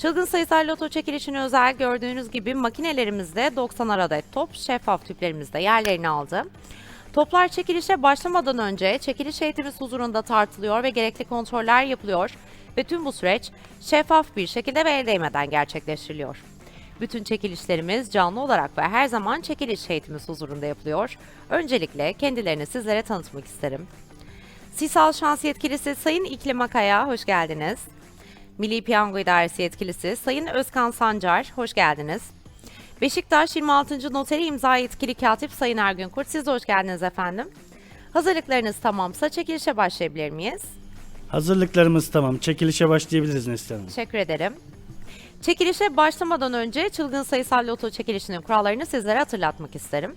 Çılgın sayısal loto çekilişine özel gördüğünüz gibi makinelerimizde 90 adet top şeffaf tüplerimizde yerlerini aldı. Toplar çekilişe başlamadan önce çekiliş heyetimiz huzurunda tartılıyor ve gerekli kontroller yapılıyor ve tüm bu süreç şeffaf bir şekilde ve el değmeden gerçekleştiriliyor. Bütün çekilişlerimiz canlı olarak ve her zaman çekiliş heyetimiz huzurunda yapılıyor. Öncelikle kendilerini sizlere tanıtmak isterim. Sisal Şans Yetkilisi Sayın İklim Akaya hoş geldiniz. Milli Piyango İdaresi Yetkilisi Sayın Özkan Sancar, hoş geldiniz. Beşiktaş 26. Noteri İmza Yetkili Katip Sayın Ergün Kurt, siz de hoş geldiniz efendim. Hazırlıklarınız tamamsa çekilişe başlayabilir miyiz? Hazırlıklarımız tamam. Çekilişe başlayabiliriz Neslihan Hanım. Teşekkür ederim. Çekilişe başlamadan önce çılgın sayısal loto çekilişinin kurallarını sizlere hatırlatmak isterim.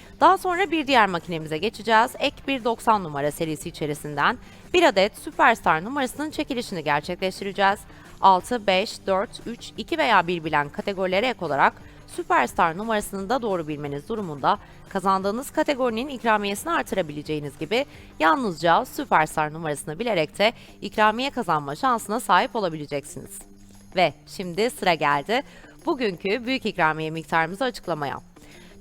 Daha sonra bir diğer makinemize geçeceğiz. Ek 190 numara serisi içerisinden bir adet Superstar numarasının çekilişini gerçekleştireceğiz. 6, 5, 4, 3, 2 veya 1 bilen kategorilere ek olarak Superstar numarasını da doğru bilmeniz durumunda kazandığınız kategorinin ikramiyesini artırabileceğiniz gibi yalnızca Superstar numarasını bilerek de ikramiye kazanma şansına sahip olabileceksiniz. Ve şimdi sıra geldi bugünkü büyük ikramiye miktarımızı açıklamaya.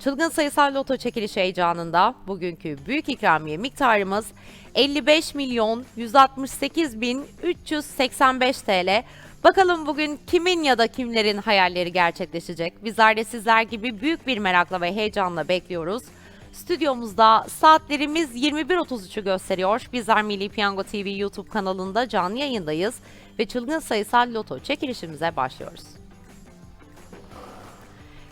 Çılgın sayısal loto çekiliş heyecanında bugünkü büyük ikramiye miktarımız 55 milyon 168 bin 385 TL. Bakalım bugün kimin ya da kimlerin hayalleri gerçekleşecek? Bizler de sizler gibi büyük bir merakla ve heyecanla bekliyoruz. Stüdyomuzda saatlerimiz 21.33'ü gösteriyor. Bizler Milli Piyango TV YouTube kanalında canlı yayındayız ve çılgın sayısal loto çekilişimize başlıyoruz.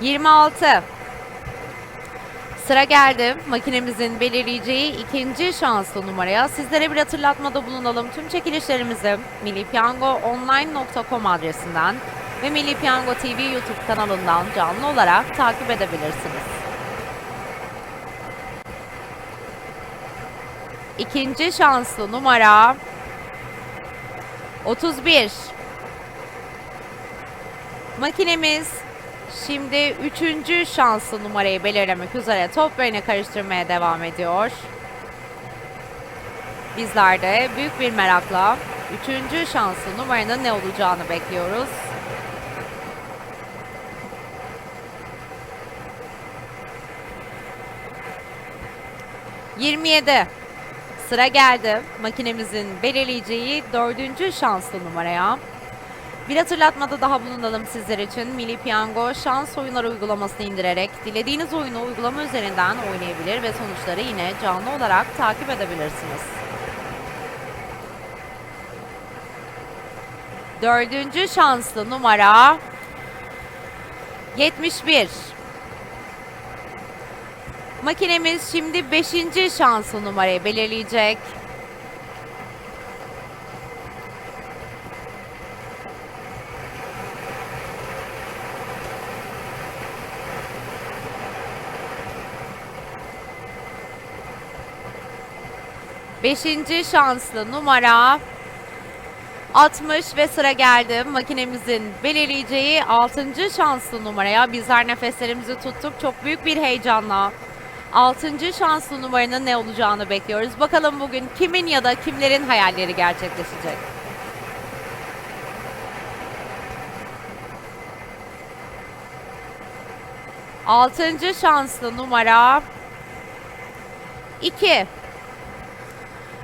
Yirmi altı. Sıra geldi. Makinemizin belirleyeceği ikinci şanslı numaraya. Sizlere bir hatırlatmada bulunalım. Tüm çekilişlerimizi millipiyangoonline.com adresinden ve Milli Piyango TV YouTube kanalından canlı olarak takip edebilirsiniz. İkinci şanslı numara 31. Makinemiz Şimdi üçüncü şanslı numarayı belirlemek üzere top rayını karıştırmaya devam ediyor. Bizler de büyük bir merakla üçüncü şanslı numaranın ne olacağını bekliyoruz. Yirmi yedi. Sıra geldi. Makinemizin belirleyeceği dördüncü şanslı numaraya. Bir hatırlatmada daha bulunalım sizler için. Milli Piyango şans oyunları uygulamasını indirerek dilediğiniz oyunu uygulama üzerinden oynayabilir ve sonuçları yine canlı olarak takip edebilirsiniz. Dördüncü şanslı numara 71. Makinemiz şimdi beşinci şanslı numarayı belirleyecek. Beşinci şanslı numara 60 ve sıra geldi makinemizin belirleyeceği 6. şanslı numaraya. Bizler nefeslerimizi tuttuk çok büyük bir heyecanla. 6. şanslı numaranın ne olacağını bekliyoruz. Bakalım bugün kimin ya da kimlerin hayalleri gerçekleşecek. Altıncı şanslı numara 2.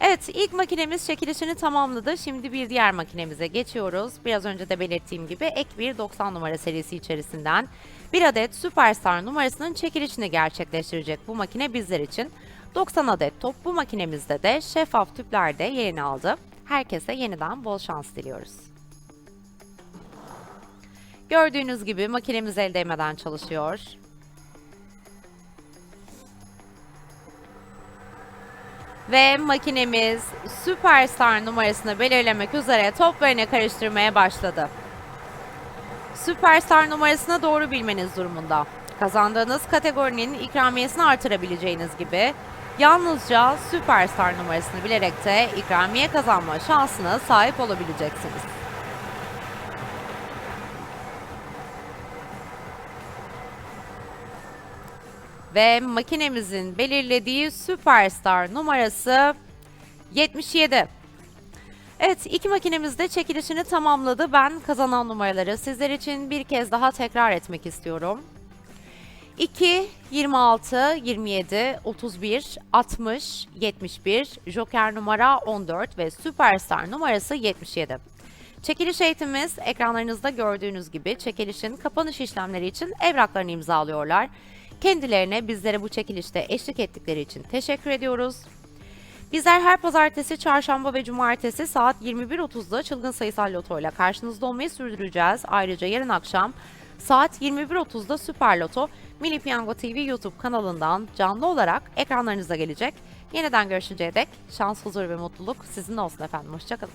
Evet ilk makinemiz çekilişini tamamladı. Şimdi bir diğer makinemize geçiyoruz. Biraz önce de belirttiğim gibi ek bir 90 numara serisi içerisinden bir adet Superstar numarasının çekilişini gerçekleştirecek bu makine bizler için. 90 adet top bu makinemizde de şeffaf tüplerde yerini aldı. Herkese yeniden bol şans diliyoruz. Gördüğünüz gibi makinemiz el değmeden çalışıyor. Ve makinemiz Superstar numarasını belirlemek üzere toplarını karıştırmaya başladı. Superstar numarasını doğru bilmeniz durumunda. Kazandığınız kategorinin ikramiyesini artırabileceğiniz gibi yalnızca Superstar numarasını bilerek de ikramiye kazanma şansına sahip olabileceksiniz. Ve makinemizin belirlediği Superstar numarası 77. Evet iki makinemiz de çekilişini tamamladı. Ben kazanan numaraları sizler için bir kez daha tekrar etmek istiyorum. 2, 26, 27, 31, 60, 71, Joker numara 14 ve Superstar numarası 77. Çekiliş eğitimimiz ekranlarınızda gördüğünüz gibi çekilişin kapanış işlemleri için evraklarını imzalıyorlar. Kendilerine bizlere bu çekilişte eşlik ettikleri için teşekkür ediyoruz. Bizler her pazartesi, çarşamba ve cumartesi saat 21.30'da çılgın sayısal loto ile karşınızda olmayı sürdüreceğiz. Ayrıca yarın akşam saat 21.30'da Süper Loto Milli Piyango TV YouTube kanalından canlı olarak ekranlarınıza gelecek. Yeniden görüşünceye dek şans, huzur ve mutluluk sizinle olsun efendim. Hoşçakalın.